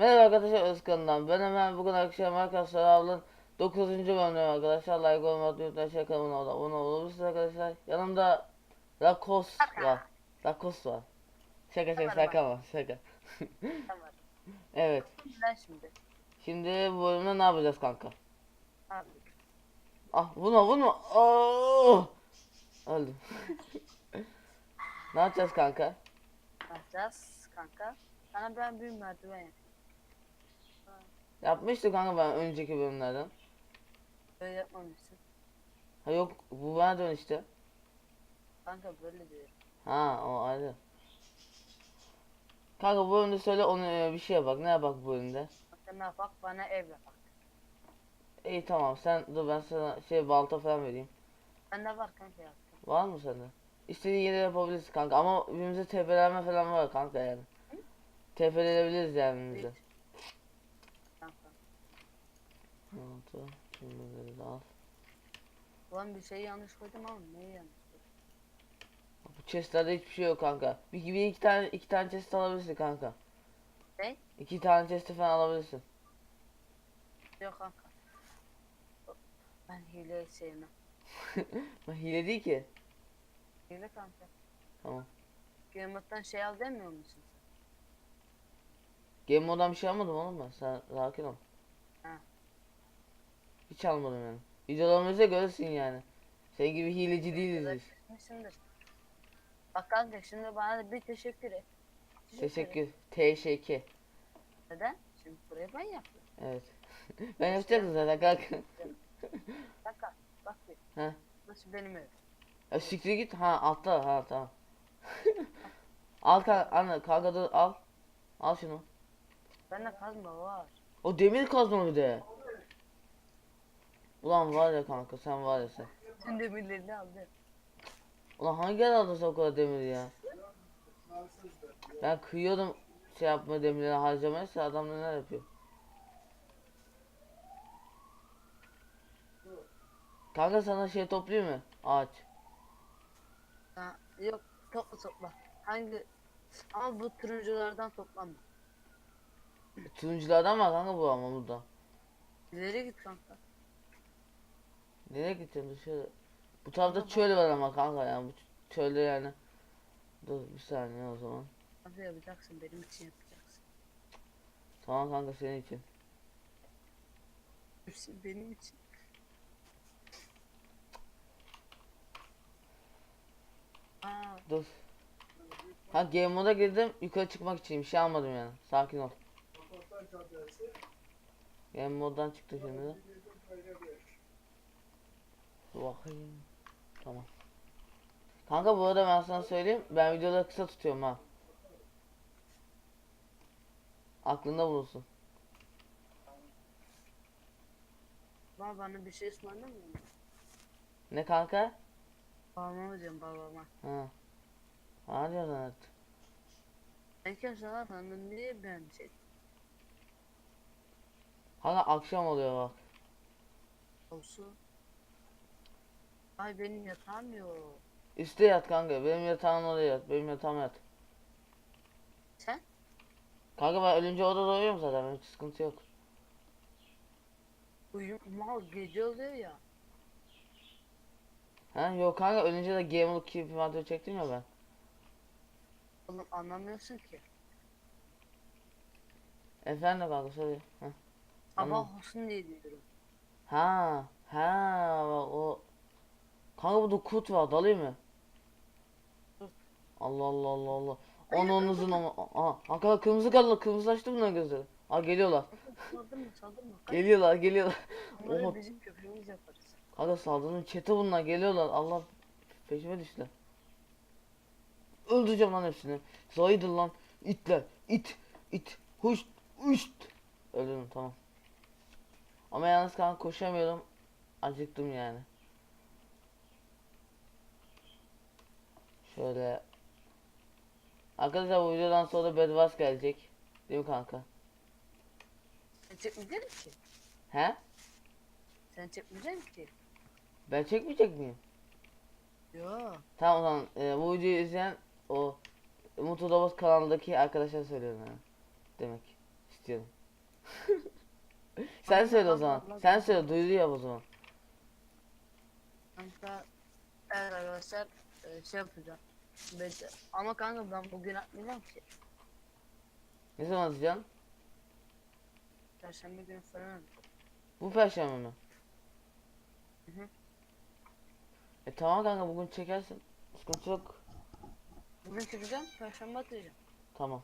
Merhaba arkadaşlar Özkan'dan. Ben hemen bugün akşam arkadaşlar ablanın 9. bölümü arkadaşlar. Like olmayı unutmayın. Şey kanalına abone olabilirsiniz arkadaşlar. Yanımda Lakos var. Lakos var. Şaka şaka şaka ama şaka. Evet. Şimdi. Şimdi bu bölümde ne yapacağız kanka? Abi. Ah vurma vurma. Oh! Öldüm. ne yapacağız kanka? Ne yapacağız kanka? Sana ben bir merdiven yapayım. Yapmıştık kanka ben önceki bölümlerden. Böyle yapmamışsın. Ha yok bu bana dön işte. Kanka böyle diyor. Ha o ayrı. Kanka bu bölümde söyle onu e, bir şeye bak. Ne bak bu bölümde? Kanka ne yapak bana ev yapak. İyi tamam sen dur ben sana şey balta falan vereyim. Bende var kanka yaptım. Var mı sende? İstediğin yere yapabilirsin kanka ama birbirimize tepelenme falan var kanka yani. Tepeleyebiliriz yani birbirimize. Kanka. Balta. Bunları da al. Ulan bir şey yanlış koydum ama neyi yanlış koydum? Bu chestlerde hiçbir şey yok kanka. Bir, bir iki tane iki tane chest alabilirsin kanka. Ne? İki tane chest falan alabilirsin. Yok kanka. Ben hileyi sevmem. Bak hile değil ki. Hile kanka. Tamam. Game şey al demiyor musun? Game mode'dan bir şey almadım oğlum ben. Sen sakin ol. Ha. Hiç almadım yani. Videolarımızda görürsün yani. Senin gibi hileci değiliz biz. Bak kanka şimdi bana bir teşekkür et. Teşekkür. Teşekkür. Neden? Şimdi burayı ben yaptım. Evet. ben yapacaktım zaten kanka. Kanka bak bir. He. Nasıl benim ev? Ya siktir git. Ha altta ha tamam. al kanka anne kanka dur al. Al şunu. Bende kazma var. O demir kazma bir de. Ulan var ya kanka sen var ya sen. Tüm demirlerini aldı. Ulan hangi yer aldın sen o kadar demir ya? Ben kıyıyordum şey yapma demirleri harcamaya sen adam neler yapıyor. Kanka sana şey toplayayım mı? Ağaç. Ha, yok topla topla. Hangi? Ama bu turunculardan toplanma. Turunculardan var kanka bu ama burada. İleri git kanka. Nereye gideceğim dışarı? Bu tarafta çöl var ama kanka yani bu çölde yani. Dur bir saniye o zaman. Nasıl yapacaksın? Benim için yapacaksın. Tamam kanka senin için. Hepsi benim için. Aa, Dur. Ha game moda girdim yukarı çıkmak için bir şey almadım yani. Sakin ol. Game moddan çıktı şimdi. de. Dur bakayım. Tamam. Kanka bu arada ben sana söyleyeyim. Ben videoları kısa tutuyorum ha. Aklında bulunsun. baba bana bir şey ısmarlamıyor musun? Ne kanka? Babama mı diyorum babama? Ha. Hadi zaman artık. Ben kimse lan sandın niye ben şey Kanka akşam oluyor bak. olsun. Ay benim yatağım yok. Üste yat kanka. Benim yatağım oraya yat. Benim yatağıma yat. Sen? Kanka ben ölünce orada uyuyorum zaten. Benim hiç sıkıntı yok. Uyum mal gece oluyor ya. Ha yok kanka ölünce de Game'lık Keep Inventory çektim ya ben. Oğlum anlamıyorsun ki. Efendim kanka söyle. Ha. Sabah Anladım. olsun diye diyorum. Ha, ha o. Kanka burada kurt var dalayım mı? Allah Allah Allah Allah. Uzun ama. Aha, kanka kırmızı kaldı kırmızılaştı bunların gözleri. Aa geliyorlar. Saldırma saldırma. Geliyorlar geliyorlar. Oha. bizim köpeğimiz yaparız. Kanka saldırının çete bunlar geliyorlar. Allah peşime düştüler. Öldüreceğim lan hepsini. Zaydır lan. İtler. it it. Huş. Uşt. Öldürdüm tamam. Ama yalnız kanka koşamıyorum. Acıktım yani. Şöyle. Arkadaşlar bu videodan sonra Bedwars gelecek. Değil mi kanka? Sen çekmeyecek misin? He? Sen çekmeyecek misin? Ben çekmeyecek miyim? Yo. Tamam o zaman e, bu videoyu izleyen o Mutlu Davos kanalındaki arkadaşlar söylüyorum yani. Demek. istiyorum. Sen söyle o zaman. Sen söyle duyuru yap o zaman. Kanka evet arkadaşlar e, şey yapacağım. Bekle. Ama kanka ben bugün atmayacağım ki. Ne zaman atacaksın? Perşembe günü falan. Bu perşembe mi? Hı hı. E tamam kanka bugün çekersin. Sıkıntı yok. Bugün çekeceğim, perşembe atacağım. Tamam.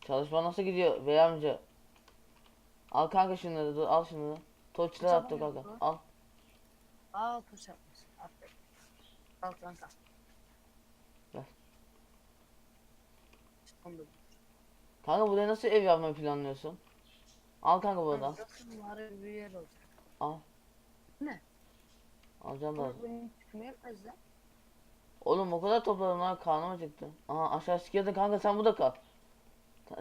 Çalışma nasıl gidiyor bey amca? Al kanka şunları dur al şunları. Toçlar Tamam attı kanka. Al. Aa tuş yapmışsın. Al kanka. Ver. Kanka buraya nasıl ev yapmayı planlıyorsun? Al kanka buradan. Bir yer olacak. Al. Ne? Alacağım da. Lan. Oğlum o kadar topladım lan karnım acıktı. Aha aşağı sikiyordun kanka sen burada kal.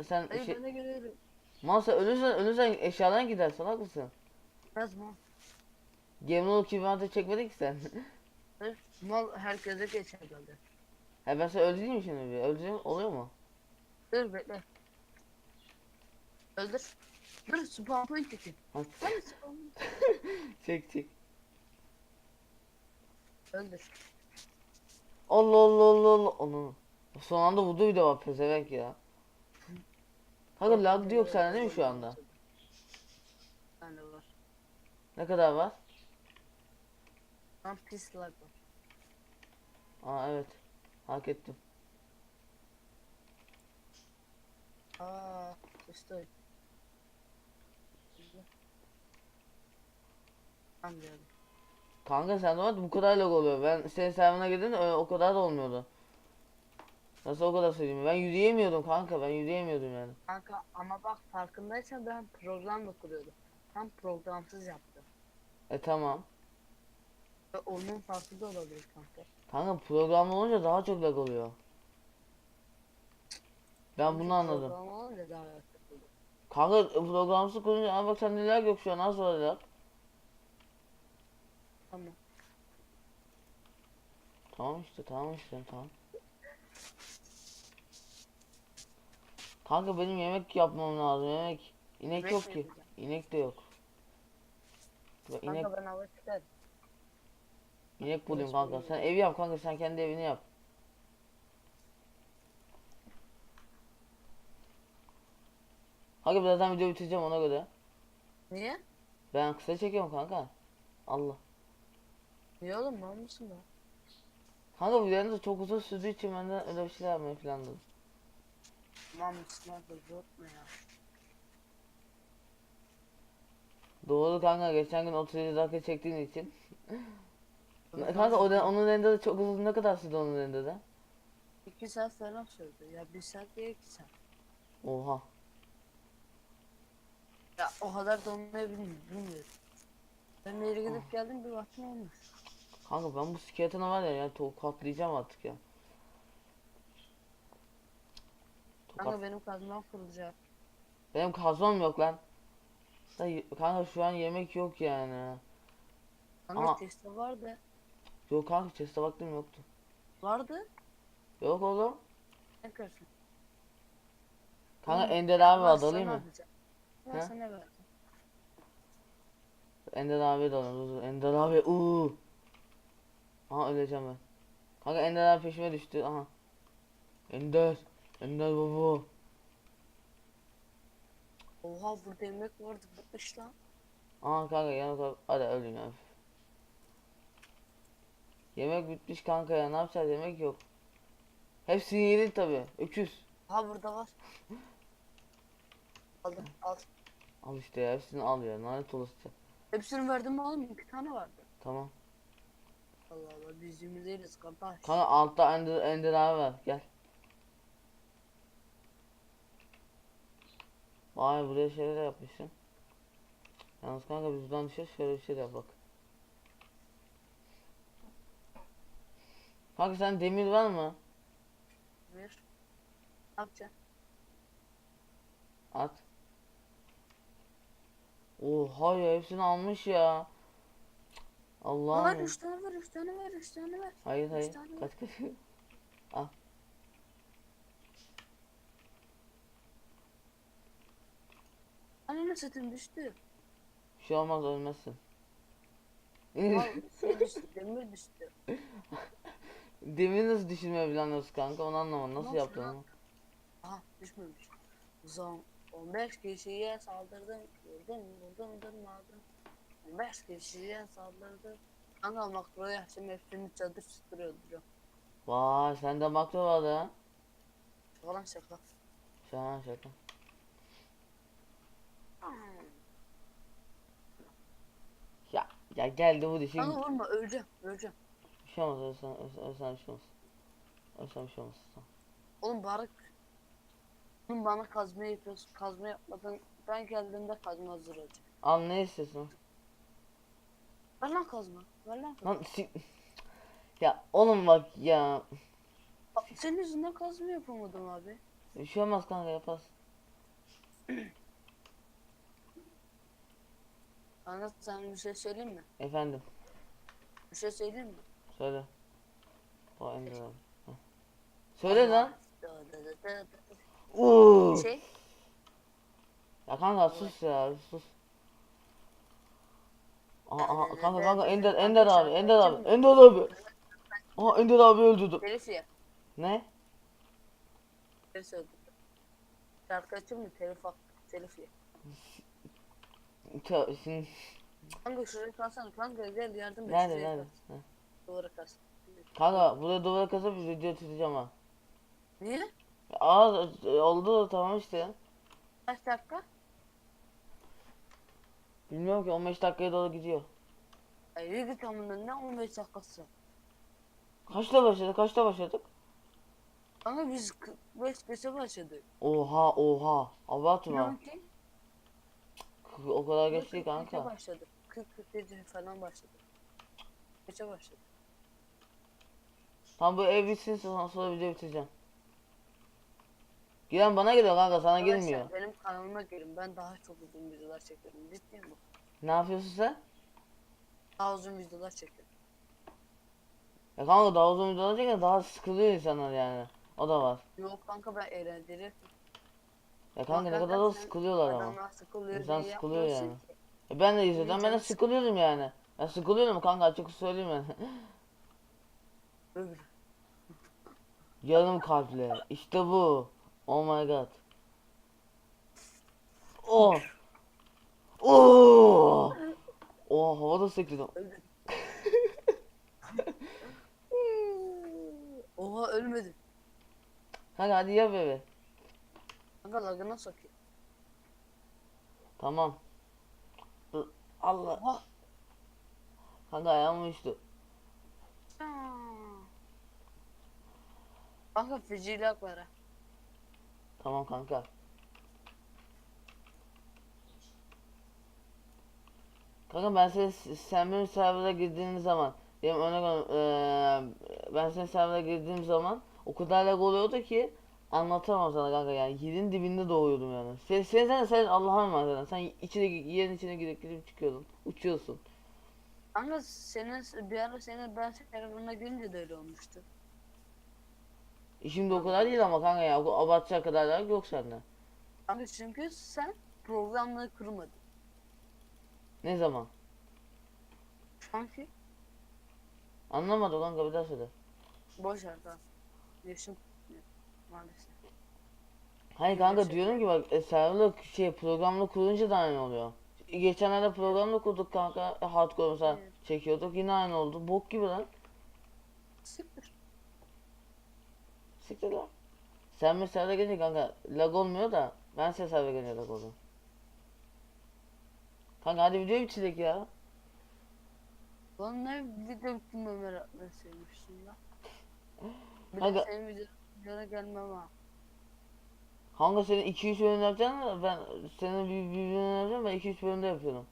Sen Hayır şey, ben de geliyorum. mal sen ölürsen ölürsen eşyaların gider salak mısın? Yazma. Gemli kibante çekmedin ki sen. Mal herkese geçer geldi. He ben sen öldüreyim mi şimdi bir? Öldüreyim oluyor mu? Dur bekle. Öldür. Dur spawn point çekin. Ha, Hadi spawn çek çek. Öldür. Allah Allah Allah Allah. Onu. Son anda vurdu bir de bak pezevenk ya. Kanka lag yok sende değil mi şu anda? Bende var. Ne kadar var? Lan pis lag var. Aa evet. Hak ettim. Aa işte. Geldim. Kanka sen de bu kadar lag oluyor. Ben senin serverına girdim o kadar da olmuyordu. Nasıl o kadar söyleyeyim? Ben yürüyemiyordum kanka ben yürüyemiyordum yani. Kanka ama bak farkındaysan ben programla kuruyordum. Tam programsız yaptım. E tamam. Onun farkı da olabilir kanka. Kanka programlı olunca daha çok lag oluyor. Ben bunu anladım. Kanka programsız kurunca ama bak sende lag yok şu an nasıl olacak? Tamam. Tamam işte tamam işte tamam. Kanka benim yemek yapmam lazım yemek. İnek Yemek yok mi ki. yapacaksın? İnek de yok. İnek, Kanka ben hava çıkarım. İnek bulayım kanka. Sen evi yap kanka sen kendi evini yap. Kanka birazdan video bitireceğim ona göre. Niye? Ben kısa çekiyorum kanka. Allah. Niye oğlum mal mısın lan? Kanka videonun da çok uzun sürdüğü için ben de öyle bir şeyler yapmayı planladım. Mal mısın lan? Bozultma ya. Doğru kanka geçen gün 37 dakika çektiğin için. kanka o da, onun renderı çok uzun ne kadar sürdü onun renderı? 2 saat falan sürdü. Ya 1 saat değil 2 saat. Oha. Ya o kadar da olmayabilir bilmiyorum. Ben yere gidip geldim bir baktım olmuş. Kanka ben bu skeletonu var ya yani tokatlayacağım artık ya. Tokat. Kanka benim kazmam kırılacak. Benim kazmam yok lan. Kanka şu an yemek yok yani. Kanka Ama- testi vardı. Yok kanka chest'e baktım yoktu. Vardı. Yok oğlum. Ne kırsın? Kanka Oğlum, Ender abi Ben var sana alayım mı? sana vereceğim. Ender abi de dur. Ender abi uuu. Aha öleceğim ben. Kanka Ender abi peşime düştü. Aha. Ender. Ender baba. Oha burada yemek vardı bitmiş lan. Aha kanka yanık. Hadi öldüm ya. Yemek bitmiş kanka ya. Ne yapacağız? Yemek yok. Hepsini yedin tabi. Öküz. Ha burada var. Aldım al. Al işte ya. Hepsini al ya. Lanet olasıca. Hepsini verdim mi oğlum? İki tane vardı. Tamam. Allah Allah biz değiliz kardeş. Kanka altta Ender, Ender abi var. Gel. Vay buraya şeyler yapmışsın. Yalnız kanka biz buradan düşüyoruz şöyle bir şey de yap bak. Kanka sen demir var mı? Demir. Atacağım. At. Oha ya hepsini almış ya. Allah Var 3 tane var 3 tane var 3 tane var. Hayır hayır. Kaç kaç. Al. Ananı satayım düştü. Bir şey olmaz ölmezsin. Al, şey düştü, demir düştü. Demir nasıl düşürmeyi planlıyorsun kanka onu anlamadım. Nasıl yaptın ya? onu? Aha düşmemiş. Zaman 15 kişiye saldırdım. Vurdum vurdum durmadım. 15 kişiye saldırdım. Kanka makroya şimdi hepsini çadır çıtırıyor duruyor. Vay sende makro vardı ha. Falan şaka. Şaka şaka. Ya ya geldi bu dişi. Kanka vurma öleceğim öleceğim. Bir şey olmaz ölsen ölsen, ölsen bir şey olmaz. Ölsen bir şey olmaz. Tamam. Oğlum Barık. Oğlum bana kazma yapıyorsun. Kazma yapmadan ben geldiğimde kazma hazır olacak. Al ne istiyorsun? Ver lan kazma. Ver lan kazma. Lan si Ya oğlum bak ya. Bak, Senin yüzünden kazma yapamadım abi. Bir şey olmaz kanka yaparsın. Kanka sana bir şey söyleyeyim mi? Efendim Bir şey söyleyeyim mi? Söyle. O Ender abi. Heh. Söyle lan. Oo. Şey. Ya kanka sus ya sus. Aha, aha kanka kanka Ender Ender abi Ender abi Ender abi. Aha Ender abi öldürdü. Telif ye. Ne? Telif söyledim. Şarkı açayım mı? Telif hak. Telif Şimdi Kanka şuraya kalsana. Kanka gel yardım et. nerede nerede? Duvara kas. Kanka buraya duvara kasıp video tutacağım ha. Niye? Aa oldu tamam işte. Kaç dakika? Bilmiyorum ki 15 dakikaya doğru gidiyor. Yürü git amına ne 15 dakikası. Kaçta başladık? Kaçta başladık? Kanka biz 45 geçe başladık. Oha oha. Abartma. O kadar geç değil 40 kanka. geçe başladık. 40 47 falan başladık. Geçe başladık. Tam bu ev bitsin sonra, sonra video bitireceğim. Giren bana geliyor kanka sana Arkadaşlar, gelmiyor. Benim kanalıma gelin. Ben daha çok uzun videolar çekiyorum. Ciddiyim bu. Ne yapıyorsun sen? Daha uzun videolar çekiyorum. Ya kanka daha uzun video olacak ya daha sıkılıyor insanlar yani. O da var. Yok kanka ben eğlenceli. Ya kanka ne kadar da sıkılıyorlar ama. Sıkılıyor İnsan sıkılıyor yani. ki. E ben de izledim ben de sıkılıyordum yani. Ben sıkılıyorum kanka açık söyleyeyim yani. Yarım kalple. İşte bu. Oh my god. Oh. Oh. Oh havada sektirdim. Oha ölmedim. Kanka hadi ya bebe. Kanka lagına sokayım. Tamam. Allah. Oha. Kanka ayağım uyuştu. Kanka feci lag var ha. Tamam kanka. Kanka ben seni sen benim server'a girdiğin zaman benim örnek eee, ben senin server'a girdiğim zaman o kadar lag oluyordu ki anlatamam sana kanka yani yerin dibinde doğuyordum yani. Sen sen sen, sen Allah'a emanet zaten. Sen içine yerin içine girip girip çıkıyordun. Uçuyorsun. Kanka senin bir ara senin ben serverına girince de öyle olmuştu. E şimdi o kadar değil ama kanka ya. O abartacak kadar yok sende. Kanka çünkü sen programları kurmadın. Ne zaman? Sanki Anlamadım kanka bir daha söyle. boş ver tamam. Yaşım maalesef. Hayır kanka Şey- diyorum ki bak e, serverla şey programla kurunca da aynı oluyor. Geçenlerde programla kurduk kanka e, hardcore mesela Evet. çekiyorduk yine aynı oldu. Bok gibi lan. Siktir. Siktir lan. Sen mesela gelince kanka lag olmuyor da ben size server gelince lag oluyor. Kanka hadi videoyu bitirdik ya. Lan ne video bitirme merakla sevmişsin lan. Bir Kanka- de senin video- videona gelmem ha. Kanka senin 2-3 bölüm yapacaksın da ben senin bir, bir bölüm yapacağım ben 2-3 bölümde yapıyorum.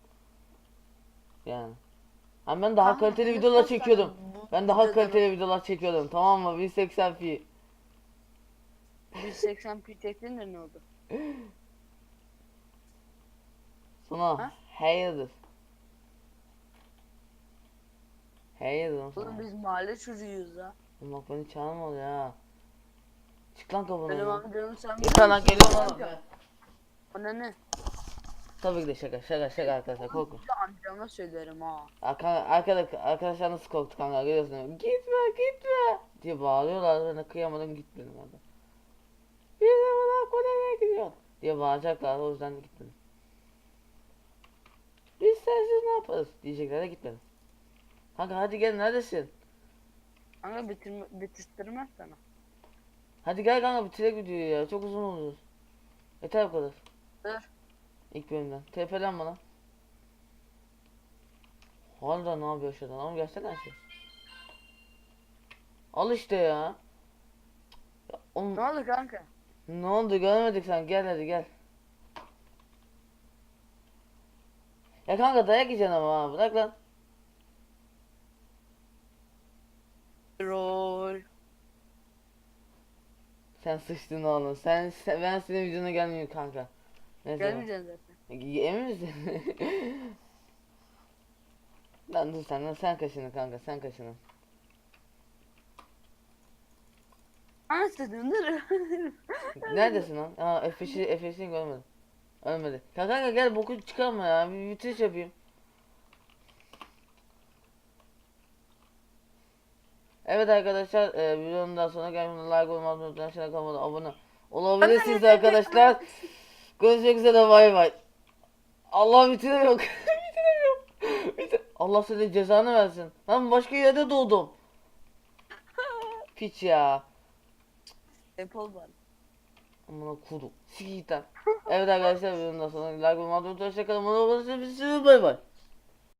Yani. Hani ben daha Kanka, kaliteli videolar çekiyordum. bu Ben daha kaliteli videolar çekiyordum tamam mı? 1080p. 180p çektin de ne oldu? Sana Ha? hayırdır? Hayırdır lan Oğlum sana? biz mahalle çocuğuyuz ha. Oğlum Bak beni çağırma ya. Çık lan kapıdan. Benim ya. sen Yeter lan biliyor geliyorum musun? oğlum. Ana ne? Tabii ki de şaka şaka şaka arkadaşlar korkun. Bir amcama söylerim ha. Arka, arkada, arkadaşlar nasıl korktu kanka görüyorsun değil mi? Gitme gitme diye bağırıyorlar ben de kıyamadım gitmedim orada. Bana nereye gidiyor diye bağıracaklar o yüzden de gitmedim. Biz sensiz ne yaparız diyecekler de gitmedim. Kanka hadi gel neredesin? Kanka bitirme, bitirttirmez sana. Hadi gel kanka bitirek videoyu ya çok uzun olur. Yeter bu kadar. Dur. İlk bölümden. TP'len bana. Hala ne yapıyor şuradan? Oğlum gelsene şey. Al işte ya. Ya Oğlum Ne oldu kanka? Ne oldu görmedik sen gel hadi gel. Ya kanka dayak yiyeceksin ama ha bırak lan. Rol. Sen sıçtın oğlum. Sen, sen ben senin videona gelmiyorum kanka. Neyse. Gelmeyeceksin zaten. Emin misin? Lan dur sen sen kaşını kanka sen kaşını. Anasını dur. Neredesin lan? Aa F5'i F5'ini görmedim. Ölmedi. Kanka kanka gel boku çıkarma ya. Bir bitiriş yapayım. Evet arkadaşlar e, videonun daha sonra gelmeyi like olmayı unutmayın. Aşağıda kanalıma abone olabilirsiniz arkadaşlar. Görüşmek üzere bay bay. Allah bitiremiyorum. bitiremiyorum. Bitir Allah senin cezanı versin. Lan başka yerde doğdum. Piç ya. Apple var. Amına kudu. Sikiyten. Evet arkadaşlar videonun daha sonra like olmayı unutmayın. Hoşçakalın. Bay bay.